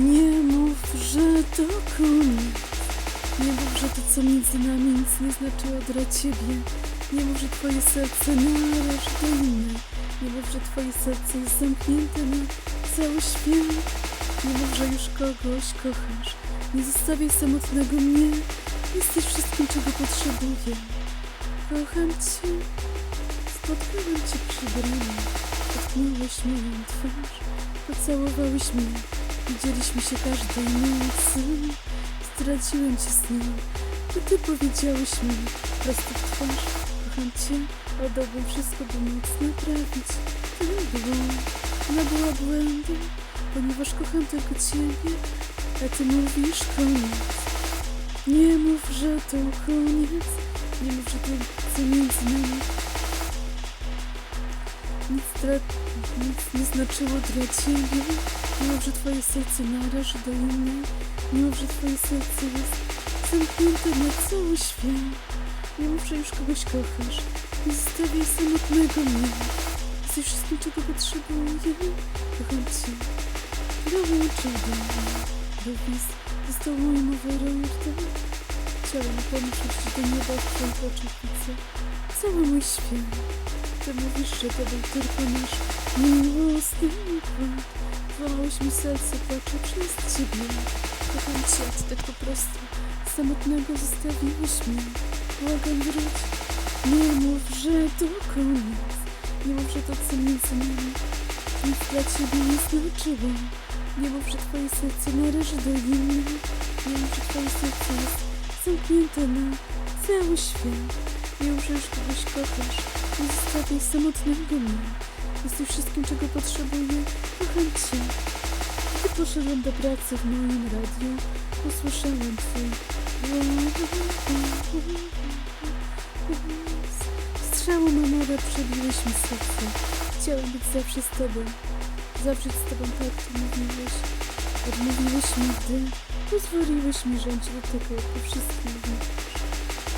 Nie mów, że to koniec. Nie mów, że to co między nami nic nie znaczyło dla ciebie. Nie mów, że twoje serce należy do. Nie mów, że twoje serce jest zamknięte na cały świat. Nie mów, że już kogoś kochasz. Nie zostawiaj samotnego mnie. Jesteś wszystkim, czego potrzebuję. Kocham cię. Spotkałem cię przy bramie. Dotknąłeś moją twarz. Pocałowałeś mnie. Widzieliśmy się każdej nocy. Zdradziłem cię snem. To ty powiedziałeś mi prosto w twarz. Kocham cię. Oddałbym wszystko, by móc naprawić. To nie było. Ona była błędem, ponieważ kocham tylko ciebie. A ty mówisz koniec. Nie mów, że to koniec. Nie mów, że to co między nami. Dla, nic nie znaczyło dla ciebie. Mów, że twoje serce należy do innej. Mów, że twoje serce jest zamknięte na cały świat. Mów, że już kogoś kochasz. Nie zostawiaj samotnego mnie. Jesteś wszystkim, czego potrzebuję. Kocham cię. Dołączył do mnie. Dopis został moim overlordem. Chciałem pomóc do nieba w twoich oczach. Cały mój świat. Ty mówisz, że to był tylko nasz miłosny układ. Złamałeś mi serce, płaczę przez ciebie. Kocham cię, a ty tak po prostu samotnego zostawiłeś mnie. Błagam wróć. Nie mów, że to koniec. Nie mów, że to co między nami nic dla ciebie nie znaczyło. Nie mów, że twoje serce należy do innej. Nie mów, że twoje serce jest zamknięte na cały świat. Nie mów, że już kogoś kochasz. Nie zostawiaj samotnego mnie. Jesteś wszystkim, czego potrzebuję. Kocham cię. Gdy poszedłem do pracy w moim radiu, usłyszałem twój głos. Strzału mamowe przebiłeś mi serce. Chciałem być zawsze z tobą. Zawrzeć z tobą tak, jak mówiłeś. Odmówiłeś mi, gdy pozwoliłeś mi rządzić do tego, po wszystkim.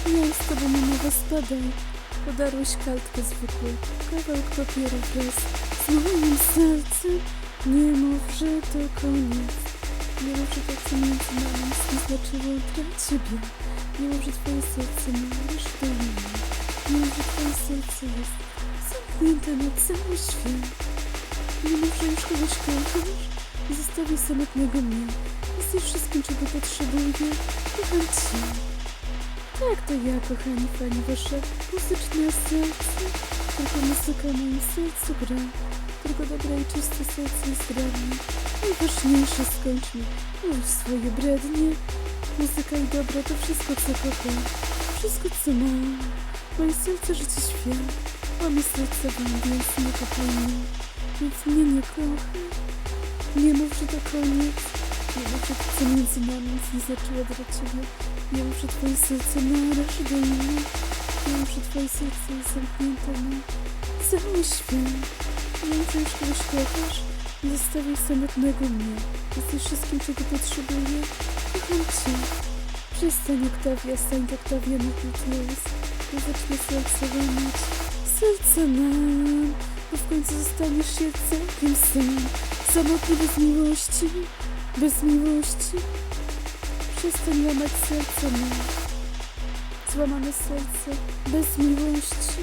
Ja z tobą mamowa spadaj. Podarłeś kartkę zwykłą, kawałek papieru wraz z moim sercem. Nie mów, że to koniec. Nie mów, że to co między nami znaczyło dla ciebie. Nie mów, że twoje serce należy do innej. Nie mów, że twoje serce jest zamknięte na cały świat. Nie mów, że już kogoś kochasz. Nie zostawiaj samotnego mnie. Jesteś wszystkim, czego potrzebuję. Kocham cię. Tak, to ja, kochani fani, wasze muzyczne serce. Tylko muzyka w moim sercu gra. Tylko dobre i czyste serce jest dla mnie. Najważniejsze skończmy mówić swoje brednie. Muzyka i dobro to wszystko, co kocham. Wszystko, co mam. Moje serce życie świat. Mamy serce wam, więc nie kochaj mnie. Więc mnie nie kochaj. Nie mów, że to koniec. Nie mów, co między nami nic nie znaczyło dla ciebie. Mów, że twoje serce należy do mnie. Nie mów, że twoje serce zamknięte na cały świat. Kogoś kochasz. Nie zostawiaj samotnego mnie. Jesteś wszystkim, czego potrzebuję. Kocham cię. Przestań, Oktawia, stań Oktawia Beatles. Ja zacznę serce łamać. Serce nam, bo w końcu zostaniesz się całkiem sam. Samotny bez miłości, bez miłości. Przestań łamać serce nam. Złamane serce. Bez miłości.